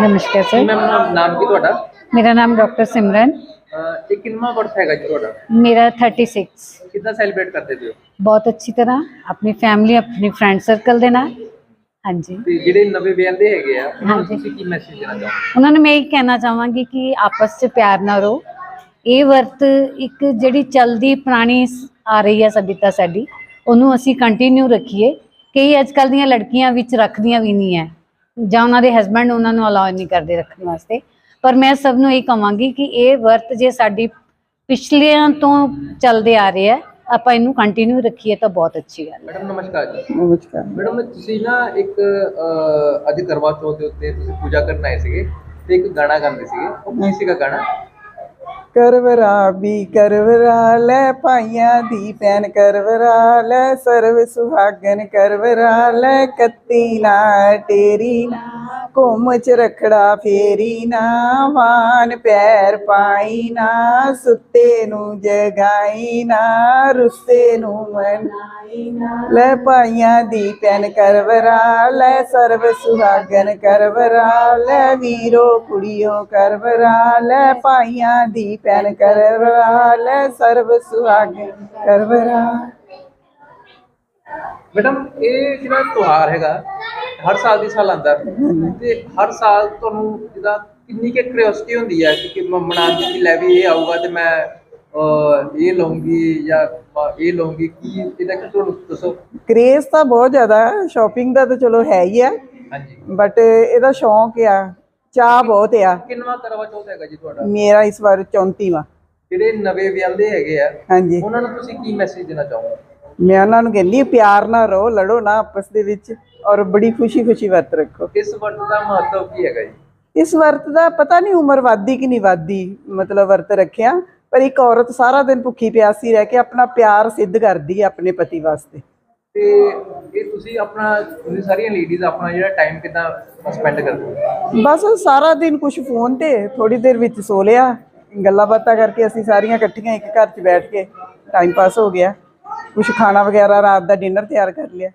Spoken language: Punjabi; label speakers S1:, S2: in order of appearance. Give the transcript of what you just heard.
S1: ਨਮਸਕਾਰ ਸਰ।
S2: ਮੈਮ ਨਾਮ ਕੀ ਤੁਹਾਡਾ?
S1: ਮੇਰਾ ਨਾਮ ਡਾਕਟਰ ਸਿਮਰਨ।
S2: ਅਹ ਇਹ ਕਿੰਨਾ ਵਰਥ ਹੈਗਾ ਜੀ ਤੁਹਾਡਾ?
S1: ਮੇਰਾ 36
S2: ਕਿੱਦਾਂ ਸੈਲੀਬ੍ਰੇਟ ਕਰਦੇ ਪਏ ਹੋ?
S1: ਬਹੁਤ ਅੱਛੀ ਤਰ੍ਹਾਂ। ਆਪਣੀ ਫੈਮਿਲੀ ਆਪਣੀ ਫਰੈਂਡ ਸਰਕਲ ਦੇ ਨਾਲ। ਹਾਂਜੀ।
S2: ਤੇ ਜਿਹੜੇ ਨਵੇਂ ਵਿਆਹਦੇ ਹੈਗੇ ਆ ਉਹਨਾਂ ਨੂੰ
S1: ਹਾਂਜੀ।
S2: ਤੁਸੀਂ ਕੀ ਮੈਸੇਜ ਦੇਣਾ ਚਾਹੋਗੇ?
S1: ਉਹਨਾਂ ਨੂੰ ਮੈਂ ਇਹ ਕਹਿਣਾ ਚਾਹਾਂਗੀ ਕਿ ਆਪਸ 'ਚ ਪਿਆਰ ਨਾਲ ਰਹੋ। ਇਹ ਵਰਤ ਇੱਕ ਜਿਹੜੀ ਚਲਦੀ ਪੁਰਾਣੀ ਸ- ਆ ਰਹੀ ਹੈ ਸਭਿਤਾ ਸਾਡੀ ਉਹਨੂੰ ਅਸੀਂ ਕੰਟੀਨਿਊ ਰੱਖੀਏ। ਕਈ ਅੱਜ ਕੱਲ੍ਹ ਦੀਆਂ ਲੜਕੀਆਂ ਵਿੱਚ ਰੱਖਦੀਆਂ ਵੀ ਨਹੀਂ ਹੈ। ਜਾਂ ਉਹਨਾਂ ਦੇ ਹਸਬੰਡ ਉਹਨਾਂ ਨੂੰ ਅਲਾਉ ਨਹੀਂ ਕਰਦੇ ਰੱਖਣ ਵਾਸਤੇ। ਪਰ ਮੈਂ ਸਭ ਨੂੰ ਇਹ ਕਹਾਂਗੀ ਕਿ ਇਹ ਵਰਤ ਜੇ ਸਾਡੀ ਪਿਛਲਿਆਂ ਤੋਂ ਚੱਲਦੇ ਆ ਰਹੇ ਆਪਾਂ ਇਹਨੂੰ ਕੰਟੀਨਿਊ ਰੱਖੀਏ ਤਾਂ ਬਹੁਤ ਅੱਛੀ ਗੱਲ ਹੈ।
S2: ਮੈਡਮ ਨਮਸਕਾਰ ਜੀ।
S3: ਨਮਸਕਾਰ।
S2: ਮੈਡਮ ਤੁਸੀਂ ਨਾ ਇੱਕ ਅੱਜ ਕਰਵਾ ਚੌਥ ਦੇ ਉੱਤੇ ਤੁਸੀਂ ਪੂਜਾ ਕਰਨ ਆਏ ਸੀਗੇ ਤੇ ਇੱਕ ਗਾਣਾ ਗਾਉਂਦੇ ਸੀਗੇ। ਉਹ ਕੀ ਸੀਗਾ ਗਾਣਾ?
S3: ਕਰਵਰਾ ਵੀ ਕਰਵਰਾ ਲੈ ਪਾਈਆਂ ਦੀ ਪੈਨ ਕਰਵਰਾ ਲੈ ਸਰਵ ਸੁਹਾਗਨ ਕਰਵਰਾ ਲੈ ਕੱਤੀ ਨਾ ਟੇਰੀ ਨਾ, ਘੁੰਮ ਚ ਰਖੜਾ ਫੇਰੀ ਨਾ, ਵਾਨ ਪੈਰ ਪਾਈ ਨਾ, ਸੁੱਤੇ ਨੂੰ ਜਗਾਈ ਨਾ, ਰੁੱਸੇ ਨੂੰ ਮਨਾਈ ਨਾ। ਲੈ ਪਾਈਆਂ ਦੀ ਪੈਨ ਕਰਵਰਾ ਲੈ ਸਰਵ ਸੁਹਾਗਨ ਕਰਵਰਾ, ਲੈ ਵੀਰੋ ਕੁੜੀਓ ਕਰਵਰਾ, ਲੈ ਪਾਈਆਂ ਦੀ ਪੈਨ ਕਰਵਰਾ ਲੈ ਸਰਵ ਸੁਹਾਗਨ ਕਰਵਰਾ
S2: ਮੈਡਮ ਇਹ ਜਿਹੜਾ ਤਿਉਹਾਰ ਹੈਗਾ ਹਰ ਸਾਲ ਦੀ ਸਾਲ ਆਉਂਦਾ। ਤੇ ਹਰ ਸਾਲ ਤੁਹਾਨੂੰ ਜਿਹਦਾ ਕਿੰਨੀ ਕਿ ਕਿਉਰਿਓਸਿਟੀ ਹੁੰਦੀ ਹੈ ਕਿ ਮਨਾਉਣ ਦੀ ਲੈ ਵੀ ਇਹ ਆਊਗਾ ਤੇ ਮੈਂ ਇਹ ਲਵਾਂਗੀ ਜਾਂ ਇਹ ਲਵਾਂਗੀ ਕੀ ਇਹਦਾ ਕਿ ਤੁਹਾਨੂੰ ਦੱਸੋ?
S3: ਕ੍ਰੇਜ਼ ਤਾਂ ਬਹੁਤ ਜ਼ਿਆਦਾ ਸ਼ਾਪਿੰਗ ਦਾ ਤਾਂ ਚਲੋ ਹੈ ਹੀ ਆ
S2: ਹਾਂਜੀ।
S3: ਬਟ ਇਹਦਾ ਸ਼ੌਂਕ ਆ। ਚਾਹ ਬਹੁਤ ਆ।
S2: ਕਿੰਨਵਾ ਕਰਵਾ ਚੌਥ ਹੈਗਾ ਜੀ ਤੁਹਾਡਾ?
S3: ਮੇਰਾ ਇਸ ਵਾਰ 34ਵਾਂ
S2: ਜਿਹੜੇ ਨਵੇਂ ਵਿਆਹਦੇ ਹੈਗੇ ਆ
S3: ਹਾਂਜੀ।
S2: ਉਹਨਾਂ ਨੂੰ ਤੁਸੀਂ ਕੀ ਮੈਸੇਜ ਦੇਣਾ ਚਾਹੋਗੇ?
S3: ਮੈਂ ਉਹਨਾਂ ਨੂੰ ਕਹਿੰਦੀ ਪਿਆਰ ਨਾਲ ਰਹੋ ਲੜੋ ਨਾ ਆਪਸ ਦੇ ਵਿੱਚ ਔਰ ਬੜੀ ਖੁਸ਼ੀ-ਖੁਸ਼ੀ ਵਰਤ ਰੱਖੋ।
S2: ਇਸ ਵਰਤ ਦਾ ਮਹੱਤਵ ਕੀ ਹੈਗਾ ਜੀ?
S3: ਇਸ ਵਰਤ ਦਾ ਪਤਾ ਨਹੀਂ ਉਮਰ ਵਾਦੀ ਕਿ ਨਹੀਂ ਵਾਦੀ ਮਤਲਬ ਵਰਤ ਰੱਖਿਆ। ਪਰ ਇੱਕ ਔਰਤ ਸਾਰਾ ਦਿਨ ਭੁੱਖੀ ਪਿਆਸੀ ਰਹਿ ਕੇ ਆਪਣਾ ਪਿਆਰ ਸਿੱਧ ਕਰਦੀ ਹੈ ਆਪਣੇ ਪਤੀ ਵਾਸਤੇ।
S2: ਤੇ ਇਹ ਤੁਸੀਂ ਆਪਣਾ, ਤੁਸੀਂ ਸਾਰੀਆਂ ਲੇਡੀਜ਼ ਆਪਣਾ ਜਿਹੜਾ ਟਾਈਮ ਕਿਦਾਂ ਸਪੈਂਡ ਕਰਦੇ
S3: ਬਸ ਸਾਰਾ ਦਿਨ ਕੁਝ ਫੋਨ ਤੇ ਥੋੜੀ ਦੇਰ ਵਿੱਚ ਸੋ ਲਿਆ। ਗੱਲਾਂ ਬਾਤਾਂ ਕਰਕੇ ਅਸੀਂ ਸਾਰੀਆਂ ਇਕੱਠੀਆਂ ਇੱਕ ਘਰ 'ਚ ਬੈਠ ਕੇ ਟਾਈਮ ਪਾਸ ਹੋ ਗਿਆ। ਕੁਝ ਖਾਣਾ ਵਗੈਰਾ ਰਾਤ ਦਾ ਡਿਨਰ ਤਿਆਰ ਕਰ ਲਿਆ।